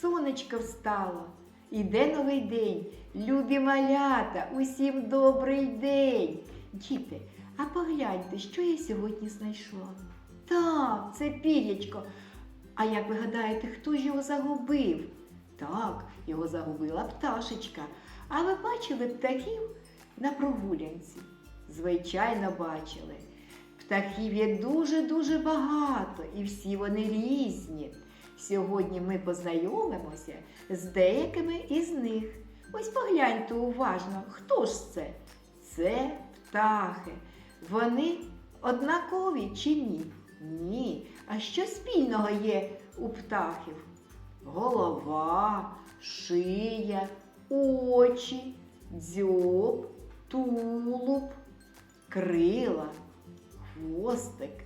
сонечко встало. Іде новий день. Любі малята, усім добрий день. Діти, а погляньте, що я сьогодні знайшла. Так, це пірячко. А як ви гадаєте, хто ж його загубив? Так, його загубила пташечка. А ви бачили птахів на прогулянці? Звичайно, бачили. Птахів є дуже-дуже багато, і всі вони різні. Сьогодні ми познайомимося з деякими із них. Ось погляньте уважно, хто ж це? Це птахи. Вони однакові чи ні? Ні. А що спільного є у птахів? Голова, шия, очі, дзьоб, тулуб, крила, хвостик,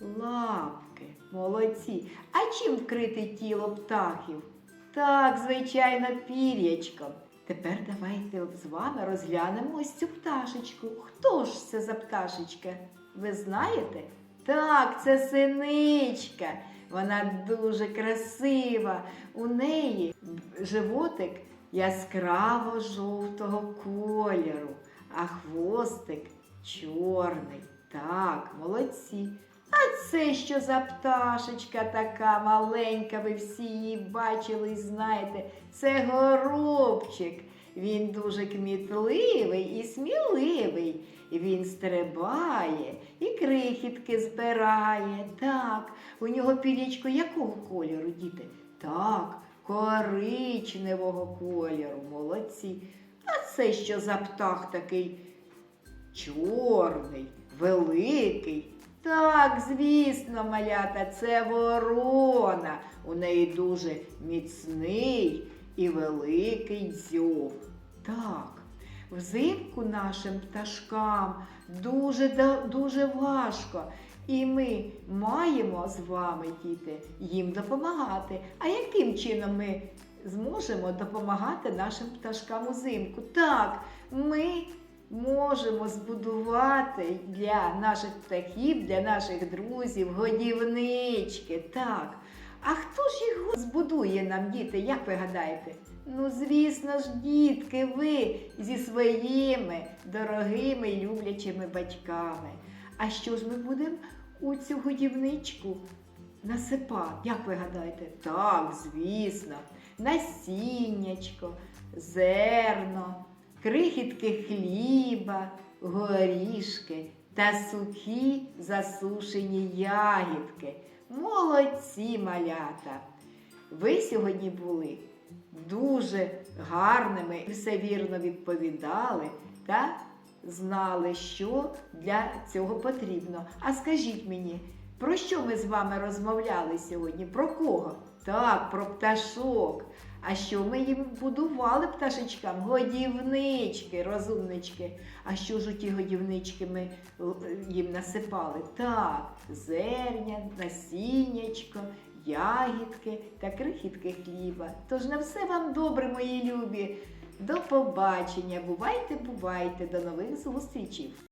лапки. Молодці. А чим вкрите тіло птахів? Так, звичайно, пір'ячком. Тепер давайте з вами розглянемо ось цю пташечку. Хто ж це за пташечка? Ви знаєте? Так, це синичка. Вона дуже красива. У неї животик яскраво жовтого кольору, а хвостик чорний. Так, молодці. А це що за пташечка така маленька, ви всі її бачили і знаєте. Це горобчик. Він дуже кмітливий і сміливий. Він стрибає і крихітки збирає. Так, у нього пірічко якого кольору, діти? Так, коричневого кольору, молодці. А це що за птах такий чорний, великий? Так, звісно, малята, це ворона. У неї дуже міцний і великий дзьоб. Так, взимку нашим пташкам дуже, дуже важко. І ми маємо з вами, діти, їм допомагати. А яким чином ми зможемо допомагати нашим пташкам узимку? Так, ми можемо збудувати для наших птахів, для наших друзів годівнички. Так. А хто ж їх збудує нам, діти, як ви гадаєте? Ну, звісно ж, дітки, ви зі своїми дорогими люблячими батьками. А що ж ми будемо у цю годівничку насипати? Як ви гадаєте? Так, звісно, насіннячко, зерно, крихітки хліба, горішки та сухі засушені ягідки. Молодці малята! Ви сьогодні були дуже гарними, все вірно відповідали та знали, що для цього потрібно. А скажіть мені, про що ми з вами розмовляли сьогодні? Про кого? Так, про пташок. А що ми їм будували пташечкам? Годівнички, розумнички. А що ж у ті годівнички ми їм насипали? Так, зерня, насіннячко, ягідки та крихітки хліба. Тож на все вам добре, мої любі. До побачення. Бувайте, бувайте, до нових зустрічей.